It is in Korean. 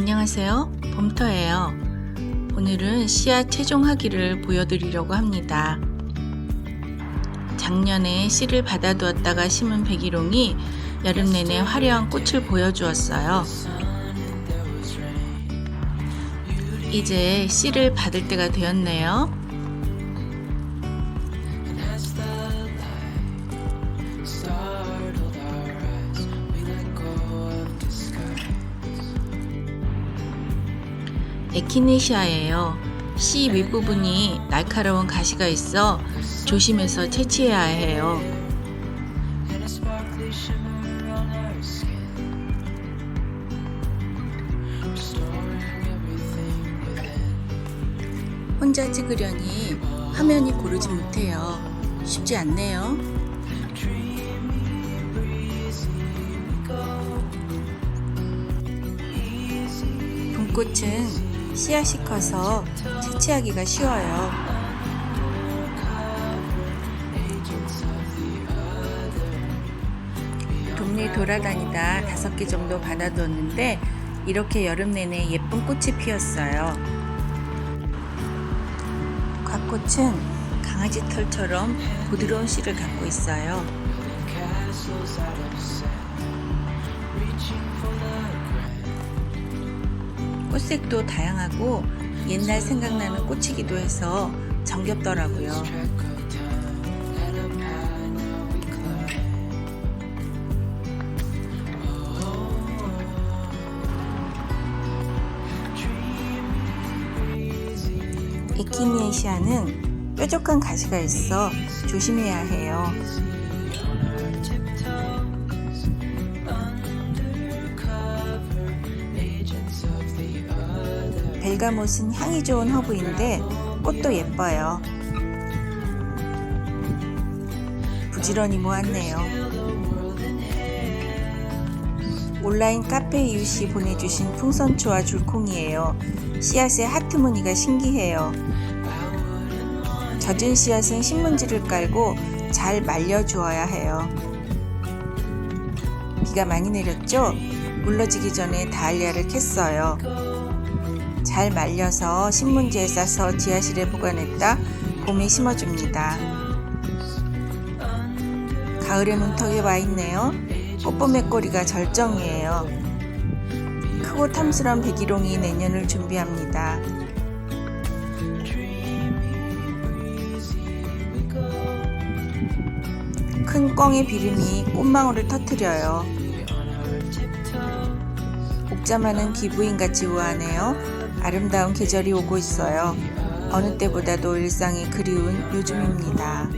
안녕하세요. 봄터예요. 오늘은 씨앗 최종하기를 보여드리려고 합니다. 작년에 씨를 받아두었다가 심은 백일홍이 여름 내내 화려한 꽃을 보여주었어요. 이제 씨를 받을 때가 되었네요. 에키네시아예요. 씨 윗부분이 날카로운 가시가 있어 조심해서 채취해야 해요. 혼자 찍으려니 화면이 고르지 못해요. 쉽지 않네요. 봄꽃은 씨앗이 커서 채취하기가 쉬워요. 동네 돌아다니다 다섯 개 정도 받아두었는데 이렇게 여름 내내 예쁜 꽃이 피었어요. 곽꽃은 강아지 털처럼 부드러운 씨를 갖고 있어요. 꽃색도 다양하고 옛날 생각나는 꽃이기도 해서 정겹더라고요. 에키니에시아는 뾰족한 가시가 있어 조심해야 해요. 벨가못은 향이 좋은 허브인데 꽃도 예뻐요. 부지런히 모았네요. 온라인 카페 이웃이 보내주신 풍선초와 줄콩이에요. 씨앗의 하트 무늬가 신기해요. 젖은 씨앗은 신문지를 깔고 잘 말려 주어야 해요. 비가 많이 내렸죠? 물러지기 전에 다알리아를 캤어요. 잘 말려서 신문지에 싸서 지하실에 보관했다 봄에 심어줍니다. 가을의 문턱에 와 있네요. 꽃봄의 꼬리가 절정이에요. 크고 탐스러운 백일홍이 내년을 준비합니다. 큰 꽝의 비름이 꽃망울을 터뜨려요. 옥자마는 기부인같이 우아하네요. 아름다운 계절이 오고 있어요. 어느 때보다도 일상이 그리운 요즘입니다.